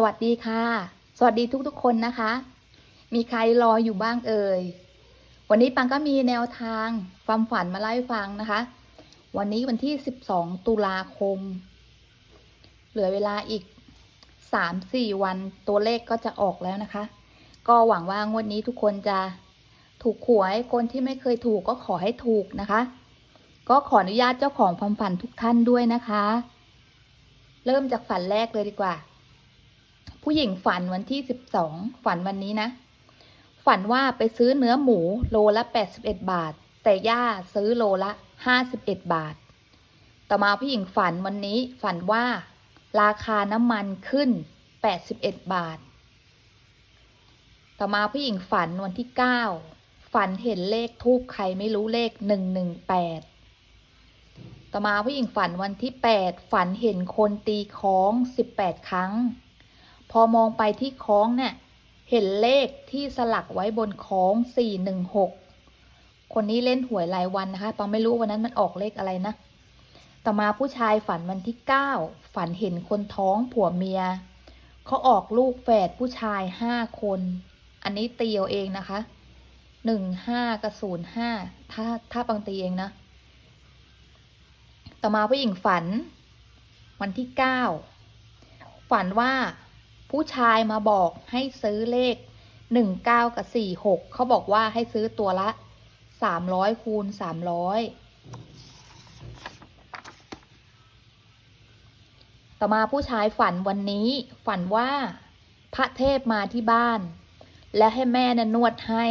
สวัสดีค่ะ สวัสดีทุกๆคนนะคะ มีใครรออยู่บ้างเอ่ย วันนี้ปังก็มีแนวทางความฝันมาเล่าให้ฟังนะคะ วันนี้วันที่ 12 ตุลาคม เหลือเวลาอีก 3-4 วันตัวเลขก็จะออกแล้วนะคะ ก็หวังว่างวดนี้ทุกคนจะถูกหวย คนที่ไม่เคยถูกก็ขอให้ถูกนะคะ ก็ขออนุญาตเจ้าของความฝันทุกท่านด้วยนะคะ เริ่มจากฝันแรกเลยดีกว่า ผู้หญิงฝันวันที่สิบสองฝันวันนี้นะ ฝันว่าไปซื้อเนื้อหมูโลละแปดสิบเอ็ดบาท แต่ย่าซื้อโลละห้าสิบเอ็ดบาท ต่อมาผู้หญิงฝันวันนี้ฝันว่า ราคาน้ำมันขึ้นแปดสิบเอ็ดบาท ต่อมาผู้หญิงฝันวันที่เก้าฝันเห็นเลขทูบใครไม่รู้เลขหนึ่งหนึ่งแปดต่อมาผู้หญิงฝันวันที่8ฝันเห็นคนตีค้อง18ครั้ง พอมองไปที่คล้องเนี่ย เห็นเลขที่สลักไว้บนคล้อง416คนนี้เล่นหวยรายวันนะคะปังไม่รู้วันนั้นมันออกเลขอะไรนะ ต่อมาผู้ชายฝันวันที่9ฝันเห็นคนท้องผัวเมียเขาออกลูกแฝดผู้ชาย5คน อันนี้ตีเอาเองนะคะ15กับ05ถ้าถ้าปังตีเองนะ ต่อมาผู้หญิงฝัน วันที่เก้าฝันว่า ผู้ชายมาบอกให้ซื้อเลขหนึ่งเก้ากับสี่หกเขาบอกว่าให้ซื้อตัวละสามร้อยคูณสามร้อยต่อมาผู้ชายฝันวันนี้ ฝันว่าพระเทพมาที่บ้าน และให้แม่นะนวดให้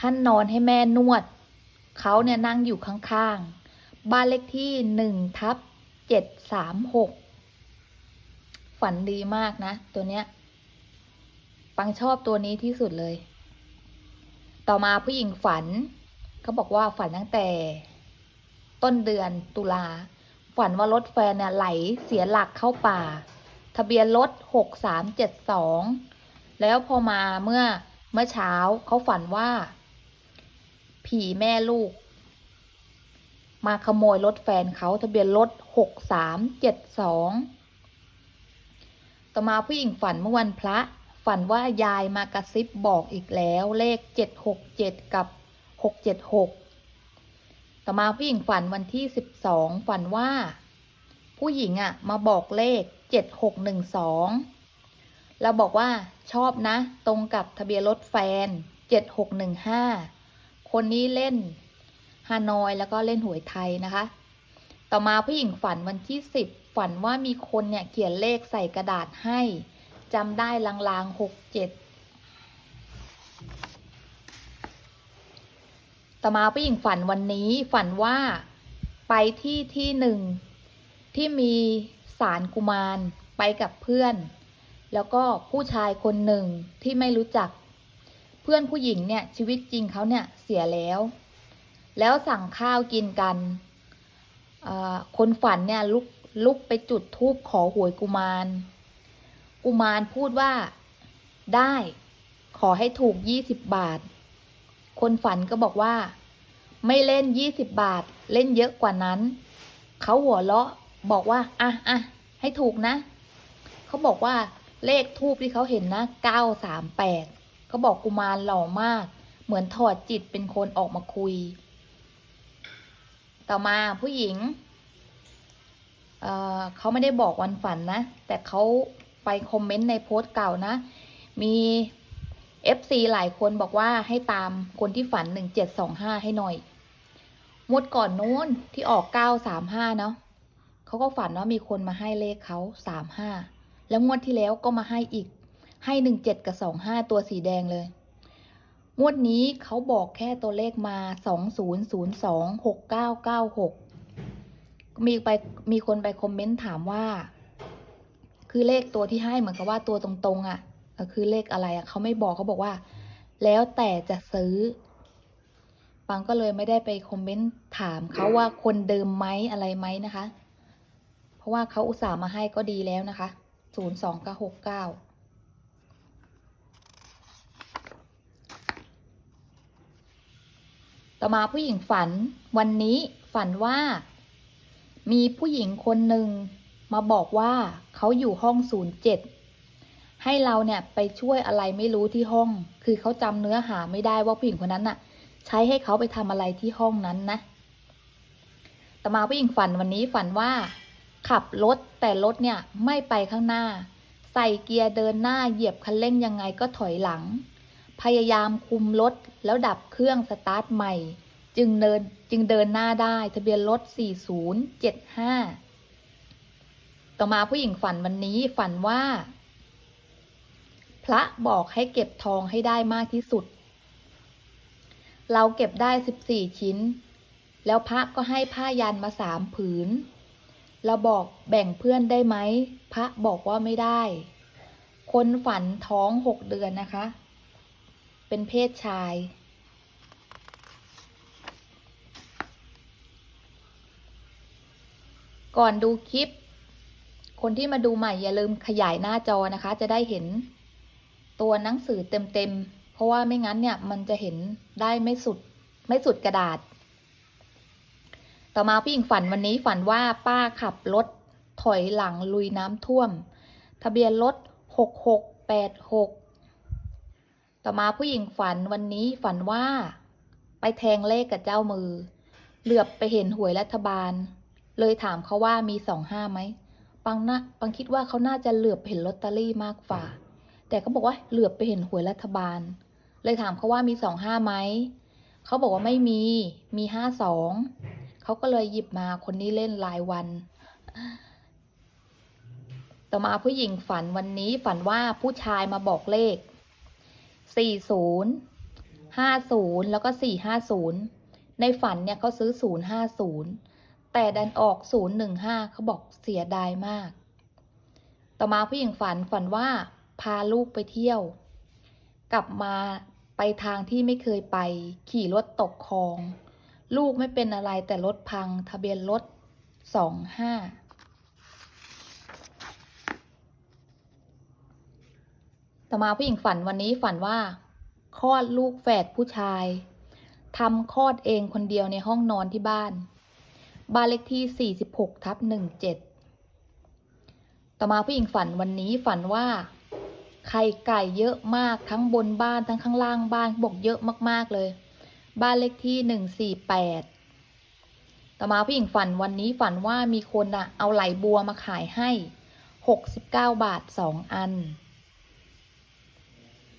ท่านนอนให้แม่นวด เขาเนี่ยนั่งอยู่ข้างๆ บ้านเลขที่หนึ่งทับเจ็ดสามหก ฝันดีมากนะ ตัวเนี้ย ปังชอบตัวนี้ที่สุดเลย ต่อมาผู้หญิงฝันเขาบอกว่าฝันตั้งแต่ ต้นเดือนตุลา ฝันว่ารถแฟนเนี่ยไหลเสียหลักเข้าป่า ทะเบียนรถหกสามเจ็ดสองแล้วพอมาเมื่อเมื่อเช้าเขาฝันว่า ผีแม่ลูก มาขโมยรถแฟนเขาทะเบียนรถหกสามเจ็ดสอง ต่อมาผู้หญิงฝันเมื่อวันพระ ฝันว่ายายมากระซิบบอกอีกแล้วเลขเจ็ดหกเจ็ดกับหกเจ็ดหกต่อมาผู้หญิงฝันวันที่สิบสองฝันว่า ผู้หญิงอะ่ะ มาบอกเลขเจ็ดหกหนึ่งสองเราบอกว่าชอบนะ ตรงกับทะเบียนรถแฟนเจ็ดหกหนึ่งห้าคนนี้เล่นฮานอยแล้วก็เล่นหวยไทยนะคะ ต่อมาผู้หญิงฝันวันที่สิบฝันว่ามีคนเนี่ยเขียนเลขใส่กระดาษให้จำได้ลางๆหกเจ็ดต่อมาผู้หญิงฝันวันนี้ฝันว่าไปที่ที่หนึ่งที่มีสารกุมารไปกับเพื่อน แล้วก็ผู้ชายคนหนึ่งที่ไม่รู้จัก เพื่อนผู้หญิงเนี่ยชีวิตจริงเขาเนี่ยเสียแล้ว แล้วสั่งข้าวกินกัน คนฝันเนี่ยลุกลุกไปจุดธูปขอหวยกุมาร กุมารพูดว่าได้ขอให้ถูกยี่สิบบาท คนฝันก็บอกว่า ไม่เล่นยี่สิบบาท เล่นเยอะกว่านั้น เขาหัวเราะบอกว่าอะอะให้ถูกนะ เขาบอกว่าเลขทูบที่เขาเห็นนะเก้าสามแปดเขาบอกกุมารหล่อมาก เหมือนถอดจิตเป็นคนออกมาคุย ต่อมาผู้หญิงเเขาไม่ได้บอกวันฝันนะ แต่เขาไปคอมเมนต์ในโพสต์เก่านะ มี FC หลายคนบอกว่าให้ตามคนที่ฝัน 1725 ให้หน่อยงวดก่อนนู้นที่ออก 935 เนาะเขาก็ฝันว่ามีคนมาให้เลขเขา 35 แล้วงวดที่แล้วก็มาให้อีกให้ 17 กับ 25 ตัวสีแดงเลย งวดนี้เขาบอกแค่ตัวเลขมา2002 6996มีไปมีคนไปคอมเมนต์ถามว่า คือเลขตัวที่ให้เหมือนกับว่าตัวตรงๆอะ่ะคือเลขอะไรอะ่ะเขาไม่บอกเขาบอกว่า แล้วแต่จะซื้อปังก็เลยไม่ได้ไปคอมเมนต์ถามเขาว่าคนเดิมไหมอะไรไหมนะคะ เพราะว่าเขาอุตส่าห์มาให้ก็ดีแล้วนะคะศูนย์สองเก้าหกเก้า ต่อมาผู้หญิงฝัน วันนี้ฝันว่า มีผู้หญิงคนหนึ่งมาบอกว่าเขาอยู่ห้องศูนย์เจ็ดให้เราเนี่ยไปช่วยอะไรไม่รู้ที่ห้อง คือเขาจำเนื้อหาไม่ได้ว่าผู้หญิงคนนั้นน่ะ ใช้ให้เขาไปทำอะไรที่ห้องนั้นนะ ต่อมาผู้หญิงฝันวันนี้ฝันว่า ขับรถแต่รถเนี่ยไม่ไปข้างหน้า ใส่เกียร์เดินหน้าเหยียบคันเร่งยังไงก็ถอยหลัง พยายามคุมรถแล้วดับเครื่องสตาร์ทใหม่ จึงเดินจึงเดินหน้าได้ทะเบียนรถ 4075 ต่อมาผู้หญิงฝันวันนี้ฝันว่า พระบอกให้เก็บทองให้ได้มากที่สุด เราเก็บได้ 14 ชิ้น แล้วพระก็ให้ผ้ายันมาสามผืน เราบอกแบ่งเพื่อนได้ไหม พระบอกว่าไม่ได้ คนฝันท้องหกเดือนนะคะ เป็นเพศชาย ก่อนดูคลิป คนที่มาดูใหม่อย่าลืมขยายหน้าจอนะคะ จะได้เห็นตัวหนังสือเต็มๆ เพราะว่าไม่งั้นเนี่ยมันจะเห็นได้ไม่สุดไม่สุดกระดาษ ต่อมาผู้หญิงฝันวันนี้ฝันว่าป้าขับรถถอยหลังลุยน้ำท่วม ทะเบียนรถหกหกแปดหก ต่อมาผู้หญิงฝันวันนี้ฝันว่า ไปแทงเลขกับเจ้ามือ เหลือบไปเห็นหวยรัฐบาล เลยถามเขาว่ามีสองห้าไหมปังนะปังคิดว่าเขาน่าจะเหลือบเห็นลอตเตอรี่มากกว่า แต่เขาบอกว่าเหลือบไปเห็นหวยรัฐบาล เลยถามเขาว่ามีสองห้าไหมเขาบอกว่าไม่มีมีห้าสองเขาก็เลยหยิบมาคนนี้เล่นรายวัน ต่อมาผู้หญิงฝันวันนี้ฝันว่าผู้ชายมาบอกเลข สี่ศูนย์ห้าศูนย์แล้วก็สี่ห้าศูนย์ในฝันเนี่ยเขาซื้อศูนย์ห้าศูนย์แต่ดันออกศูนย์หนึ่งห้าเขาบอกเสียดายมาก ต่อมาผู้หญิงฝันฝันว่าพาลูกไปเที่ยว กลับมาไปทางที่ไม่เคยไป ขี่รถตกคลอง ลูกไม่เป็นอะไรแต่รถพังทะเบียนรถสองห้า ต่อมาผู้หญิงฝันวันนี้ฝันว่า คลอดลูกแฝดผู้ชายทำคลอดเองคนเดียวในห้องนอนที่บ้าน บ้านเลขที่ 46ทับ17 ต่อมาผู้หญิงฝันวันนี้ฝันว่า ไข่ไก่เยอะมากทั้งบนบ้านทั้งข้างล่างบ้านบอกเยอะมากๆเลย บ้านเลขที่ 148 ต่อมาผู้หญิงฝันวันนี้ฝันว่ามีคนอะเอาไหลบัวมาขายให้ 69 บาท 2 อัน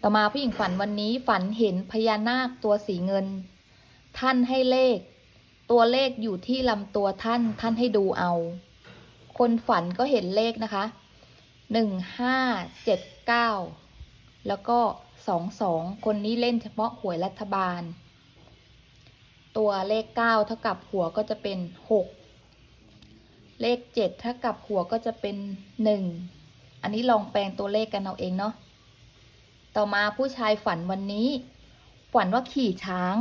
ต่อมาผู้หญิงฝันวันนี้ฝันเห็นพญานาคตัวสีเงิน ท่านให้เลข ตัวเลขอยู่ที่ลำตัวท่านท่านให้ดูเอา คนฝันก็เห็นเลขนะคะหนึ่งห้าเจ็ดเก้าแล้วก็สองสองคนนี้เล่นเฉพาะหวยรัฐบาล ตัวเลขเก้าเท่ากับหัวก็จะเป็นหกเลขเจ็ดเท่ากับหัวก็จะเป็นหนึ่งอันนี้ลองแปลงตัวเลขกันเอาเองเนาะ ต่อมาผู้ชายฝันวันนี้ ฝันว่าขี่ช้าง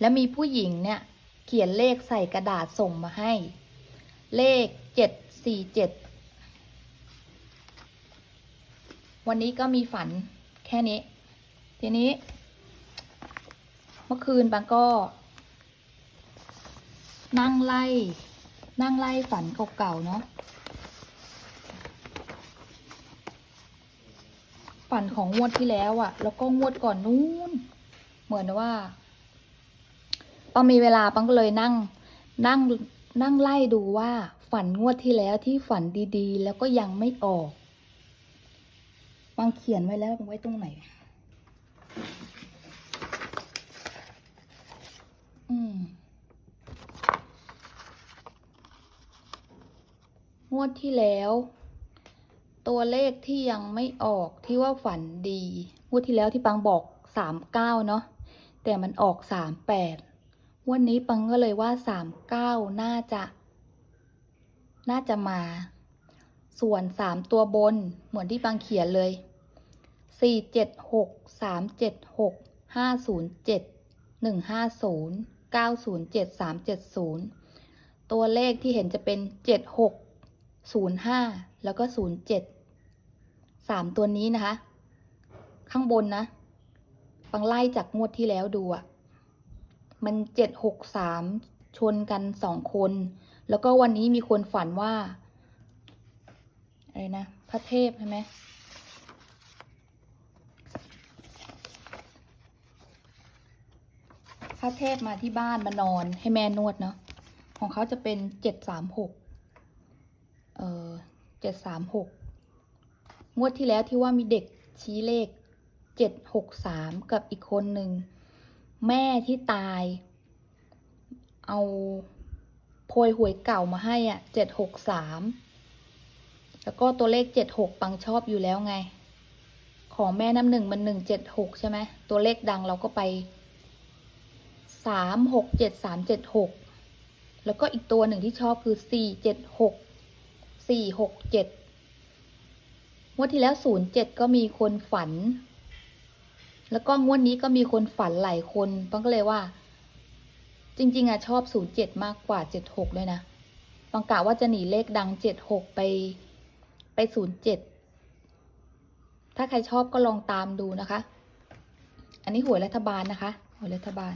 และมีผู้หญิงเนี่ย เขียนเลขใส่กระดาษส่งมาให้ เลขเจ็ดสี่เจ็ดวันนี้ก็มีฝันแค่นี้ ทีนี้ เมื่อคืนบางก็ นั่งไล่ นั่งไล่ฝันเก่าๆเนาะ ฝันของงวดที่แล้วอะ่ะ แล้วก็งวดก่อนนู้น เหมือนว่าปังมีเวลาปังก็เลยนั่ง นั่งนั่งไล่ดูว่า ฝันงวดที่แล้วที่ฝันดีๆ แล้วก็ยังไม่ออกปังเขียนไว้แล้วปังไว้ตรงไหน อืมงวดที่แล้ว ตัวเลขที่ยังไม่ออกที่ว่าฝันดีงวดที่แล้วที่ปังบอกสามเก้าเนาะแต่มันออกสามแปดวันนี้ปังก็เลยว่าสามเก้าน่าจะ น่าจะมา ส่วนสามตัวบนเหมือนที่ปังเขียนเลยสี่เจ็ดหกสามเจ็ดหกห้าศูนย์เจ็ดหนึ่งห้าศูนย์เก้าศูนย์เจ็ดสามเจ็ดศูนย์ตัวเลขที่เห็นจะเป็นเจ็ดหกศูนย์ห้าแล้วก็ศูนย์เจ็ด สามตัวนี้นะคะ ข้างบนนะปังไล่จากงวดที่แล้วดูอะมันเจ็ดหกสามชนกันสองคน แล้วก็วันนี้มีคนฝันว่า อะไรนะ พระเทพใช่ไหมพระเทพมาที่บ้านมานอนให้แม่นวดเนาะ ของเขาจะเป็นเจ็ดสามหก เออเจ็ดสามหก งวดที่แล้วที่ว่ามีเด็กชี้เลขเจ็ดหกสามกับอีกคนหนึ่ง แม่ที่ตาย เอาโพยหวยเก่ามาให้อะเจ็ดหกสามแล้วก็ตัวเลขเจ็ดหกปังชอบอยู่แล้วไง ของแม่น้ำหนึ่งมันหนึ่งเจ็ดหกใช่ไหมตัวเลขดังเราก็ไปสามหกเจ็ดสามเจ็ดหกแล้วก็อีกตัวหนึ่งที่ชอบคือสี่เจ็ดหกสี่หกเจ็ด งวดที่แล้วศูนย์เจ็ดก็มีคนฝัน แล้วก็งวดนี้ก็มีคนฝันหลายคนปังก็เลยว่า จริง ๆอะชอบศูนย์เจ็ดมากกว่าเจ็ดหกเลยนะปังกะว่าจะหนีเลขดังเจ็ดหกไปไปศูนย์เจ็ดถ้าใครชอบก็ลองตามดูนะคะ อันนี้หวยรัฐบาลนะคะหวยรัฐบาล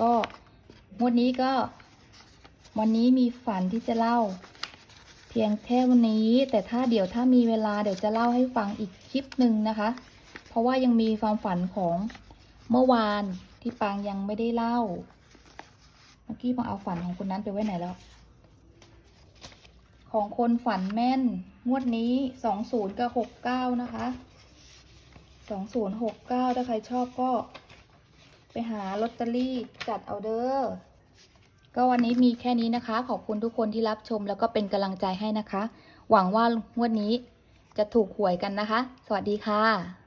ก็งวดนี้ก็วันนี้มีฝันที่จะเล่า เพียงแค่วันนี้ แต่ถ้าเดี๋ยวถ้ามีเวลาเดี๋ยวจะเล่าให้ฟังอีกคลิปหนึ่งนะคะ เพราะว่ายังมีความฝันของเมื่อวานที่ปางยังไม่ได้เล่า เมื่อกี้ปางเอาฝันของคนนั้นไปไว้ไหนแล้ว ของคนฝันแม่น งวดนี้สองศูนย์กับหกเก้านะคะสองศูนย์หกเก้าถ้าใครชอบก็ ไปหาลอตเตอรี่จัดเอาเด้อ ก็วันนี้มีแค่นี้นะคะ ขอบคุณทุกคนที่รับชมแล้วก็เป็นกำลังใจให้นะคะ หวังว่างวดนี้จะถูกหวยกันนะคะ สวัสดีค่ะ